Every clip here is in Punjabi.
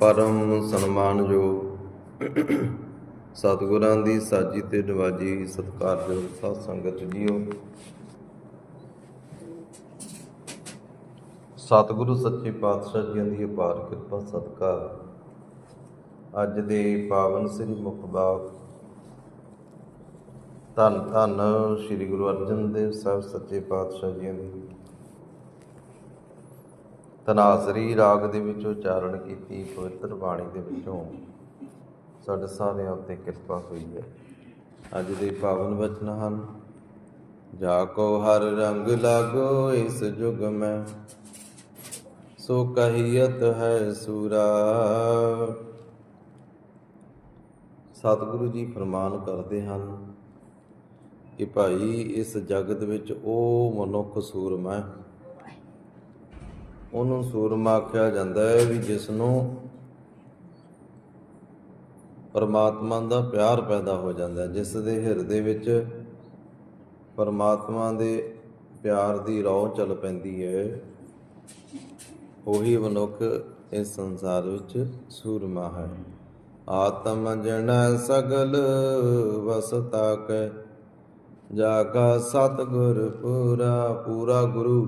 ਪਰਮ ਸਨਮਾਨਯੋਗ ਸਤਿਗੁਰਾਂ ਦੀ ਸਾਜੀ ਤੇ ਨਵਾਜੀ ਸਤਿਕਾਰਯੋਗ ਸਾਧ ਸੰਗਤ ਜੀਓ। ਸਤਿਗੁਰੂ ਸੱਚੇ ਪਾਤਸ਼ਾਹ ਜੀਆਂ ਦੀ ਅਪਾਰ ਕਿਰਪਾ ਸਦਕਾ ਅੱਜ ਦੇ ਪਾਵਨ ਸ੍ਰੀ ਮੁਖਬਾਗ ਧੰਨ ਧੰਨ ਸ੍ਰੀ ਗੁਰੂ ਅਰਜਨ ਦੇਵ ਸਾਹਿਬ ਸੱਚੇ ਪਾਤਸ਼ਾਹ ਜੀਆਂ ਦੀ ਤਨਾਸਰੀ ਰਾਗ ਦੇ ਵਿੱਚ ਉਚਾਰਨ ਕੀਤੀ, ਪਵਿੱਤਰ ਬਾਣੀ ਦੇ ਵਿੱਚੋਂ ਸਾਡੇ ਸਾਰਿਆਂ ਉੱਤੇ ਕਿਰਪਾ ਹੋਈ ਹੈ। ਅੱਜ ਦੇ ਪਾਵਨ ਵਚਨ ਹਨ, ਜਾ ਕੋ ਹਰ ਰੰਗ ਲਾਗੋ ਇਸ ਜੁਗ ਮੈਂ, ਸੋ ਕਹੀਅਤ ਹੈ ਸੂਰਾ। ਸਤਿਗੁਰੂ ਜੀ ਫਰਮਾਨ ਕਰਦੇ ਹਨ ਕਿ ਭਾਈ, ਇਸ ਜਗਤ ਵਿੱਚ ਉਹ ਮਨੁੱਖ ਸੂਰਮਾ ਹੈ। ਉਹਨੂੰ ਸੂਰਮਾ ਆਖਿਆ ਜਾਂਦਾ ਹੈ ਵੀ ਜਿਸ ਨੂੰ ਪਰਮਾਤਮਾ ਦਾ ਪਿਆਰ ਪੈਦਾ ਹੋ ਜਾਂਦਾ ਹੈ, ਜਿਸ ਦੇ ਹਿਰਦੇ ਵਿੱਚ ਪਰਮਾਤਮਾ ਦੇ ਪਿਆਰ ਦੀ ਰੌ ਚੱਲ ਪੈਂਦੀ ਹੈ, ਉਹੀ ਮਨੁੱਖ ਇਸ ਸੰਸਾਰ ਵਿੱਚ ਸੂਰਮਾ ਹੈ। ਆਤਮ ਜਨ ਸਗਲ ਵਸਤਾ ਕੈ ਜਾ ਕਾ ਸਤਗੁਰ ਪੂਰਾ ਪੂਰਾ ਗੁਰੂ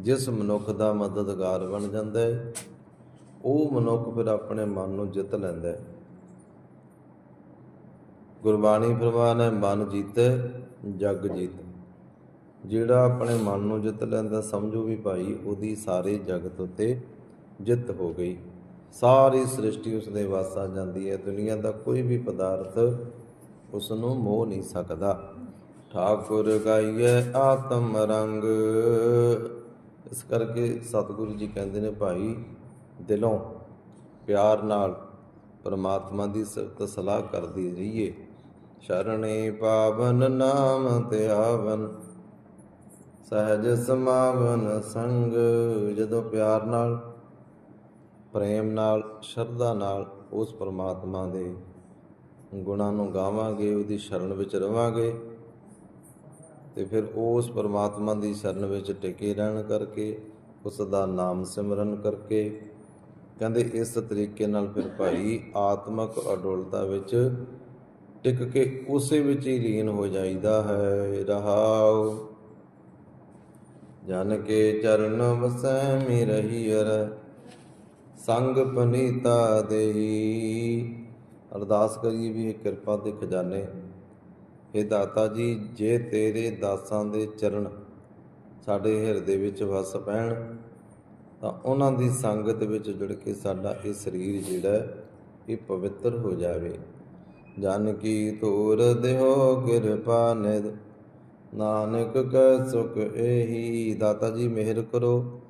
ਜਿਸ ਮਨੁੱਖ ਦਾ ਮਦਦਗਾਰ ਬਣ ਜਾਂਦਾ ਹੈ, ਉਹ ਮਨੁੱਖ ਫਿਰ ਆਪਣੇ ਮਨ ਨੂੰ ਜਿੱਤ ਲੈਂਦਾ ਹੈ। ਗੁਰਬਾਣੀ ਫਰਮਾਨ ਹੈ, ਮਨ ਜੀਤੇ, ਜਗ ਜੀਤ। ਜਿਹੜਾ ਆਪਣੇ ਮਨ ਨੂੰ ਜਿੱਤ ਲੈਂਦਾ, ਸਮਝੋ ਵੀ ਭਾਈ, ਉਹਦੀ ਸਾਰੇ ਜਗਤ ਉੱਤੇ ਜਿੱਤ ਹੋ ਗਈ। ਸਾਰੀ ਸ੍ਰਿਸ਼ਟੀ ਉਸ ਦੇ ਵਾਸ ਆ ਜਾਂਦੀ ਹੈ। ਦੁਨੀਆ ਦਾ ਕੋਈ ਵੀ ਪਦਾਰਥ ਉਸ ਨੂੰ ਮੋਹ ਨਹੀਂ ਸਕਦਾ। ਠਾਕੁਰ ਗਾਈਏ ਆਤਮ ਰੰਗ। ਇਸ ਕਰਕੇ ਸਤਿਗੁਰੂ ਜੀ ਕਹਿੰਦੇ ਨੇ ਭਾਈ ਦਿਲੋਂ ਪਿਆਰ ਨਾਲ ਪਰਮਾਤਮਾ ਦੀ ਸਿਫਤ ਸਲਾਹ ਕਰਦੀ ਰਹੀਏ। ਸ਼ਰਣੇ ਪਾਵਨ ਨਾਮ ਤੇ ਆਵਨ, ਸਹਿਜ ਸਮਾਵਨ ਸੰਗ। ਜਦੋਂ ਪਿਆਰ ਨਾਲ, ਪ੍ਰੇਮ ਨਾਲ, ਸ਼ਰਧਾ ਨਾਲ ਉਸ ਪਰਮਾਤਮਾ ਦੇ ਗੁਣਾਂ ਨੂੰ ਗਾਵਾਂਗੇ, ਉਹਦੀ ਸ਼ਰਨ ਵਿੱਚ ਰਵਾਂਗੇ। ਤੇ ਫਿਰ ਉਸ ਪਰਮਾਤਮਾ ਦੀ ਸ਼ਰਨ ਵਿੱਚ ਟਿਕੇ ਰਹਿਣ ਕਰਕੇ, ਉਸ ਦਾ ਨਾਮ ਸਿਮਰਨ ਕਰਕੇ, ਕਹਿੰਦੇ ਇਸ ਤਰੀਕੇ ਨਾਲ ਫਿਰ ਭਾਈ ਆਤਮਕ ਅਡੋਲਤਾ ਵਿੱਚ ਟਿਕ ਕੇ ਉਸੇ ਵਿੱਚ ਹੀ ਲੀਨ ਹੋ ਜਾਈਦਾ ਹੈ, ਰਹਾਉ। ਜਨ ਕੇ ਚਰਨ ਵਸੈ ਮੀ ਰਹੀ ਸੰਗ ਪਨੀਤਾ ਦੇਹੀ। ਅਰਦਾਸ ਕਰੀਏ ਵੀ ਇਹ ਕਿਰਪਾ ਦੇ ਖਜ਼ਾਨੇ हे ਦਾਤਾ ਜੀ, ਜੇ ਤੇਰੇ ਦਾਸਾਂ ਦੇ ਚਰਨ ਸਾਡੇ ਹਿਰਦੇ ਵਿੱਚ ਵਸ ਪੈਣ, ਤਾਂ ਉਹਨਾਂ ਦੀ ਸੰਗਤ ਵਿੱਚ ਜੁੜ ਕੇ ਸਾਡਾ ਇਹ ਸਰੀਰ ਜਿਹੜਾ ਇਹ ਪਵਿੱਤਰ ਹੋ ਜਾਵੇ। ਜਨ ਕੀ ਤੂਰ ਦਿਓ ਕਿਰਪਾ ਨਿਦ ਨਾਨਕ ਕੈ ਸੁਖ ਇਹੀ ਦਾਤਾ ਜੀ, ਮਿਹਰ ਕਰੋ,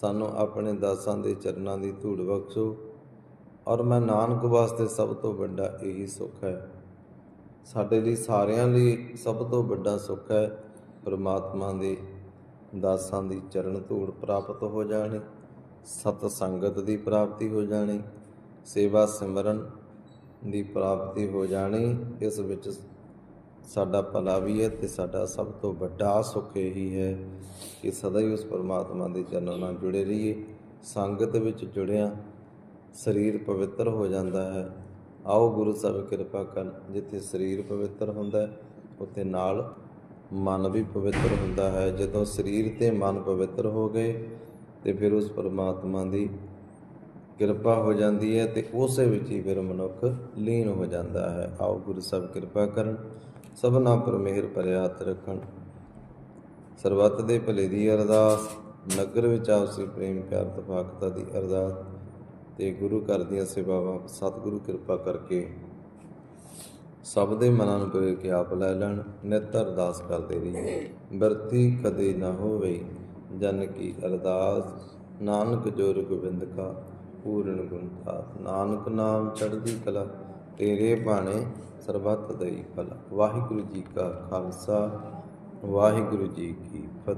ਸਾਨੂੰ ਆਪਣੇ ਦਾਸਾਂ ਦੇ ਚਰਨਾਂ ਦੀ ਧੂੜ ਬਖਸ਼ੋ, ਔਰ ਮੈਂ ਨਾਨਕ ਵਾਸਤੇ ਸਭ ਤੋਂ ਵੱਡਾ ਇਹੀ ਸੁੱਖ ਹੈ। ਸਾਡੇ ਲਈ ਸਾਰਿਆਂ ਲਈ ਸਭ ਤੋਂ ਵੱਡਾ ਸੁੱਖ ਹੈ ਪ੍ਰਮਾਤਮਾ ਦੇ ਦਾਸਾਂ ਦੀ ਚਰਨ ਧੂੜ ਪ੍ਰਾਪਤ ਹੋ ਜਾਣੀ, ਸਤ ਸੰਗਤ ਦੀ ਪ੍ਰਾਪਤੀ ਹੋ ਜਾਣੀ, ਸੇਵਾ ਸਿਮਰਨ ਦੀ ਪ੍ਰਾਪਤੀ ਹੋ ਜਾਣੀ। ਇਸ ਵਿੱਚ ਸਾਡਾ ਭਲਾ ਵੀ ਹੈ ਤੇ ਸਾਡਾ ਸਭ ਤੋਂ ਵੱਡਾ ਸੁੱਖ ਇਹੀ ਹੈ ਕਿ ਸਦਾ ਹੀ ਉਸ ਪਰਮਾਤਮਾ ਦੇ ਚਰਨਾਂ ਨਾਲ ਜੁੜੇ ਰਹੀਏ। ਸੰਗਤ ਵਿੱਚ ਜੁੜਿਆ ਸਰੀਰ ਪਵਿੱਤਰ ਹੋ ਜਾਂਦਾ ਹੈ। ਆਓ ਗੁਰੂ ਸਾਹਿਬ ਕਿਰਪਾ ਕਰਨ, ਜਿੱਥੇ ਸਰੀਰ ਪਵਿੱਤਰ ਹੁੰਦਾ ਹੈ, ਉੱਥੇ ਨਾਲ ਮਨ ਵੀ ਪਵਿੱਤਰ ਹੁੰਦਾ ਹੈ। ਜਦੋਂ ਸਰੀਰ ਤੇ ਮਨ ਪਵਿੱਤਰ ਹੋ ਗਏ, ਤੇ ਫਿਰ ਉਸ ਪਰਮਾਤਮਾ ਦੀ ਕਿਰਪਾ ਹੋ ਜਾਂਦੀ ਹੈ ਤੇ ਉਸੇ ਵਿੱਚ ਹੀ ਫਿਰ ਮਨੁੱਖ ਲੀਨ ਹੋ ਜਾਂਦਾ ਹੈ। ਆਓ ਗੁਰੂ ਸਾਹਿਬ ਕਿਰਪਾ ਕਰਨ, ਸਭਨਾ ਪਰ ਮਿਹਰ ਭਰਿਆ ਰੱਖਣ। ਸਰਬੱਤ ਦੇ ਭਲੇ ਦੀ ਅਰਦਾਸ, ਨਗਰ ਵਿੱਚ ਆਪਸੀ ਪ੍ਰੇਮ, ਪਿਆਰ ਤਫਾਕਤਾ ਦੀ ਅਰਦਾਸ। ਤੇ ਗੁਰੂ ਘਰ ਦੀਆਂ ਸੇਵਾਵਾਂ, ਸਤਿਗੁਰੂ ਕਿਰਪਾ ਕਰਕੇ ਸਭ ਦੇ ਮਨਾਂ ਨੂੰ ਕੋਈ ਕਿ ਆਪ ਲੈ ਲੈਣ, ਨਿਤ ਅਰਦਾਸ ਕਰਦੇ ਰਹੀਏ। ਵਰਤੀ ਕਦੇ ਨਾ ਹੋਵੇ ਜਨ ਕੀ ਅਰਦਾਸ। ਨਾਨਕ ਜੋਰ ਗੋਬਿੰਦ ਕਾ, ਪੂਰਨ ਗੁਣ ਕਾ ਨਾਨਕ ਨਾਮ ਚੜ੍ਹਦੀ ਕਲਾ, ਤੇਰੇ ਬਾਣੇ ਸਰਬੱਤ ਦਈ ਫਲ ਵਾਹਿਗੁਰੂ ਜੀ ਕਾ ਖਾਲਸਾ, ਵਾਹਿਗੁਰੂ ਜੀ ਕੀ ਫਤਿਹ।